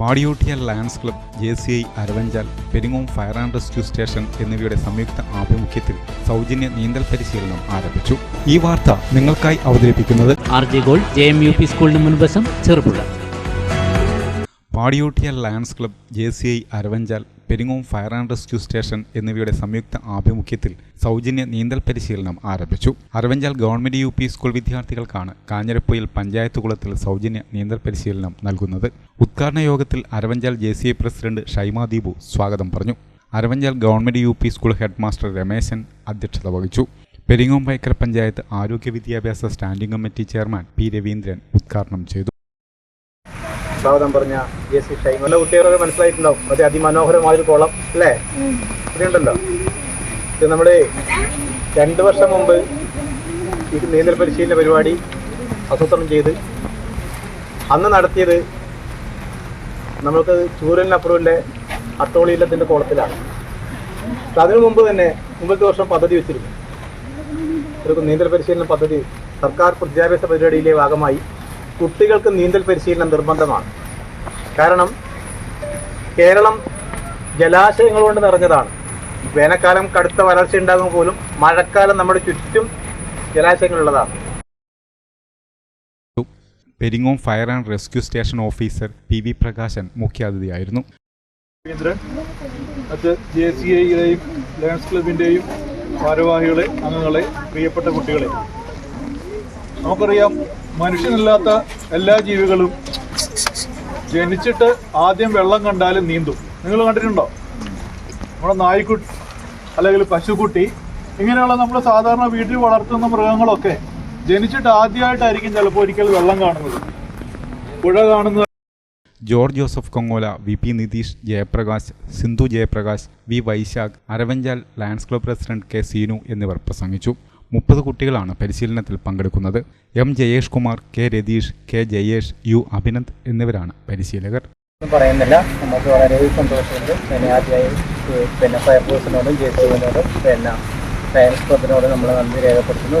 പാടിയോട്ടിയ lions club J C I Aravanchal Peringome fire and rescue station എന്നിവയുടെ സംയുക്ത ആഭിമുഖ്യത്തിൽ സൗജന്യ നീന്തൽ പരിശീലനം ആരംഭിച്ചു. ഈ വാർത്ത നിങ്ങൾക്കായി അവതരിപ്പിക്കുന്നത് R J Gold J M U P സ്കൂളിന് മുൻവശം Cherupuzha. പാടിയോട്ടിയ Lions Club J C I Aravanchal Peringome fire and rescue station എന്നിവയുടെ സംയുക്ത ആഭിമുഖ്യത്തിൽ സൗജന്യ നീന്തൽ പരിശീലനം ആരംഭിച്ചു. അരവഞ്ചാൽ ഗവൺമെന്റ് യു സ്കൂൾ വിദ്യാർത്ഥികൾക്കാണ് കാഞ്ഞിരപ്പൊയിൽ പഞ്ചായത്ത് കുളത്തിൽ സൗജന്യ നീന്തൽ പരിശീലനം നൽകുന്നത്. ഉദ്ഘാടന യോഗത്തിൽ അരവഞ്ചാൽ ജെ പ്രസിഡന്റ് ഷൈമ ദീപു സ്വാഗതം പറഞ്ഞു. Aravanchal government U school head master Rameshan അധ്യക്ഷത വഹിച്ചു. പെരിങ്ങോം വൈക്കര പഞ്ചായത്ത് ആരോഗ്യ വിദ്യാഭ്യാസ standing committee chairman P Raveendran ഉദ്ഘാടനം ചെയ്തു. സ്വാഗതം പറഞ്ഞ ജെ സി ഷൈൻ. നല്ല കുട്ടികളൊക്കെ മനസ്സിലായിട്ടുണ്ടാവും. അത് അതിമനോഹരമായൊരു കുളം അല്ലേ? ഇതുണ്ടല്ലോ. ഇത് നമ്മുടെ രണ്ട് വർഷം മുമ്പ് ഈ നീന്തൽ പരിശീലന പരിപാടി ആസൂത്രണം ചെയ്ത് അന്ന് നടത്തിയത് നമ്മൾക്ക് ചൂരലിനപ്പുറമിലെ അട്ടോളിയില്ലത്തിന്റെ കുളത്തിലാണ്. അതിനു മുമ്പ് തന്നെ മുമ്പത്തെ വർഷം പദ്ധതി വെച്ചിരുന്നു. ഒരു നീന്തൽ പരിശീലന പദ്ധതി സർക്കാർ വിദ്യാഭ്യാസ പരിപാടിയിലെ ഭാഗമായി കുട്ടികൾക്ക് നീന്തൽ പരിശീലനം നിർബന്ധമാണ്. കാരണം കേരളം ജലാശയങ്ങൾ കൊണ്ട് നിറഞ്ഞതാണ്. വേനൽക്കാലം കടുത്ത വരൾച്ച ഉണ്ടാകുമ്പോൾ പോലും മഴക്കാലം നമ്മുടെ ചുറ്റും ജലാശയങ്ങളുള്ളതാണ് Peringome fire and rescue station officer P V Prakashan മുഖ്യാതിഥിയായിരുന്നു. അത് മറ്റ് ജെ സി ഐയുടെയും ലയൺസ് ക്ലബിന്റെയും ഭാരവാഹികളെ അംഗങ്ങളെ പ്രിയപ്പെട്ട കുട്ടികളെ. നമുക്കറിയാം മനുഷ്യനല്ലാത്ത എല്ലാ ജീവികളും ജനിച്ചിട്ട് ആദ്യം വെള്ളം കണ്ടാലും നീന്തും. നിങ്ങൾ കണ്ടിട്ടുണ്ടോ? നമ്മുടെ നായ്ക്കുട്ടി അല്ലെങ്കിൽ പശുക്കുട്ടി ഇങ്ങനെയുള്ള നമ്മൾ സാധാരണ വീട്ടിൽ വളർത്തുന്ന മൃഗങ്ങളൊക്കെ ജനിച്ചിട്ട് ആദ്യമായിട്ടായിരിക്കും ചിലപ്പോൾ ഒരിക്കൽ വെള്ളം കാണുന്നത്. പുഴ കാണുന്നത് George Joseph Kongola V P Nitish Jayaprakash Sindhu Jayaprakash V Vaisakh Aravanchal lions club president K Seenu എന്നിവർ പ്രസംഗിച്ചു. മുപ്പത് കുട്ടികളാണ് പരിശീലനത്തിൽ പങ്കെടുക്കുന്നത്. M Jayesh Kumar K Ratheesh K Jayesh U Abhinand എന്നിവരാണ് പരിശീലകർ. പറയുന്നില്ല. നമുക്ക് വളരെ സന്തോഷമുണ്ട്. പിന്നെ ആദ്യമായി പിന്നെ ഫയർഫോഴ്സിനോടും ജെ സി ബിനോടും പിന്നെ സയൻസ് ക്ലബിനോടും നമ്മൾ നന്ദി രേഖപ്പെടുത്തുന്നു.